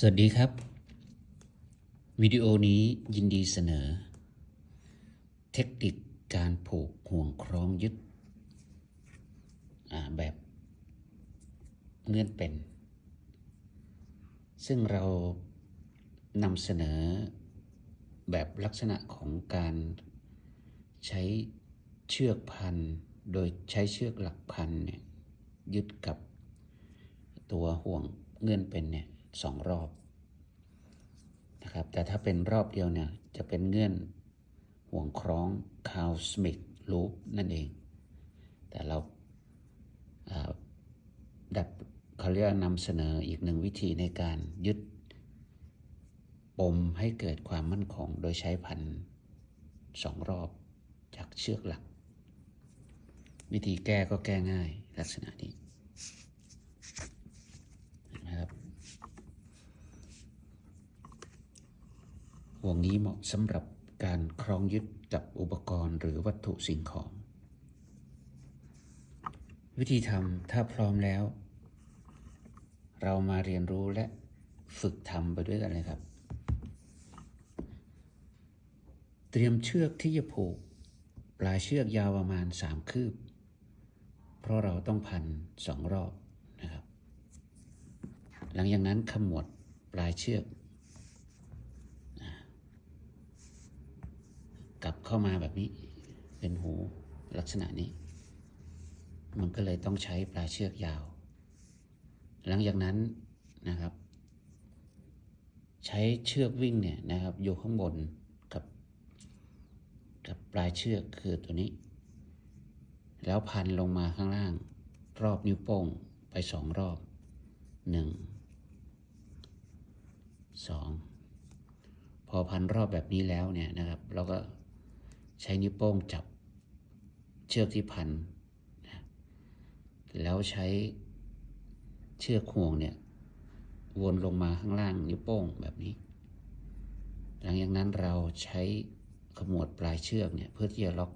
สวัสดีครับ วิดีโอนี้ยินดีเสนอ เทคนิคการผูกห่วงคล้องยึดแบบเงื่อนเป็น ซึ่งเรานำเสนอแบบลักษณะของการใช้เชือกพัน โดยใช้เชือกหลักพันเนี่ยยึดกับตัวห่วงเงื่อนเป็นเนี่ย สองรอบนะครับ แต่ถ้าเป็นรอบเดียวเนี่ยจะเป็นเงื่อนห่วงคล้องคาวสมิกลูปนั่นเอง แต่เราาดัดเขาเรียกนำเสนออีกหนึ่งวิธีในการยึดปมให้เกิดความมั่นคงโดยใช้พันสองรอบจากเชือกหลัก วิธีแก้ก็แก้ง่ายลักษณะนี้นะครับ ห่วงนี้เหมาะสำหรับการคล้องยึดกับอุปกรณ์หรือวัตถุสิ่งของ วิธีทำถ้าพร้อมแล้ว เรามาเรียนรู้และฝึกทำไปด้วยกันเลยครับ เตรียมเชือกที่จะผูก ปลายเชือกยาวประมาณ 3 คืบ เพราะเราต้องพันสองรอบนะครับ หลังจากนั้นขมวดปลายเชือกนะ กลับเข้ามาแบบนี้ เป็นหูลักษณะนี้ มันก็เลยต้องใช้ปลายเชือกยาว หลังจากนั้นนะครับ ใช้เชือกวิ่งเนี่ยนะครับอยู่ข้างบนกับ กับปลายเชือกคือตัวนี้ แล้วพันลงมาข้างล่าง รอบนิ้วโป้งไปสองรอบหนึ่งสองพอพันรอบแบบนี้แล้วเนี่ยนะครับ เราก็ ใช้นิ้วโป้งจับเชือกที่พัน แล้วใช้เชือกห่วงเนี่ย วนลงมาข้างล่างนิ้วโป้งแบบนี้ หลังจากนั้นเราใช้ขมวดปลายเชือกเนี่ยเพื่อที่จะล็อก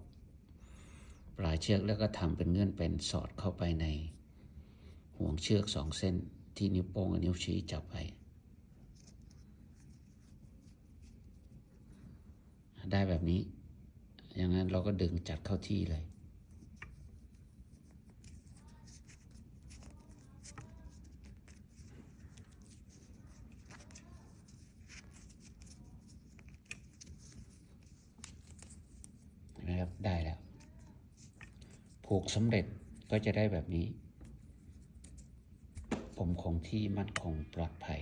ปลายเชือกแล้วก็ทำเป็นเงื่อนเป็นสอดเข้าไปในห่วงเชือกสองเส้นที่นิ้วโป้งกับนิ้วชี้จับไว้ได้แบบนี้ อย่างนั้นเราก็ดึงจัดเข้าที่เลย นะครับ ได้แล้ว ผูกสำเร็จก็จะได้แบบนี้ ผมคงที่มั่นคงปลอดภัย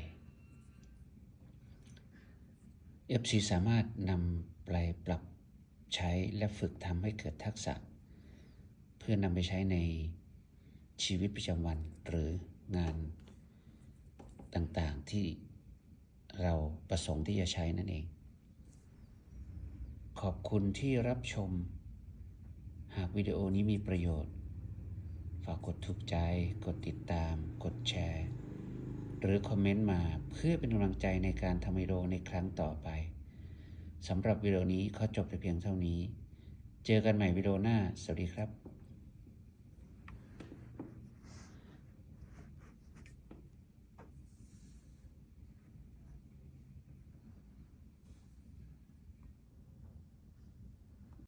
FC สามารถนำไปปรับ ใช้และฝึกทำให้เกิดทักษะ เพื่อนำไปใช้ในชีวิตประจำวันหรืองานต่างๆที่เราประสงค์ที่จะใช้นั่นเอง ขอบคุณที่รับชม หากวิดีโอนี้มีประโยชน์ ฝากกดถูกใจ กดติดตาม กดแชร์ หรือคอมเมนต์มาเพื่อเป็นกำลังใจในการทำวิดีโอในครั้งต่อไป สำหรับวิดีโอนี้ขอจบแต่เพียงเท่านี้ เจอกันใหม่วิดีโอหน้า สวัสดีครับ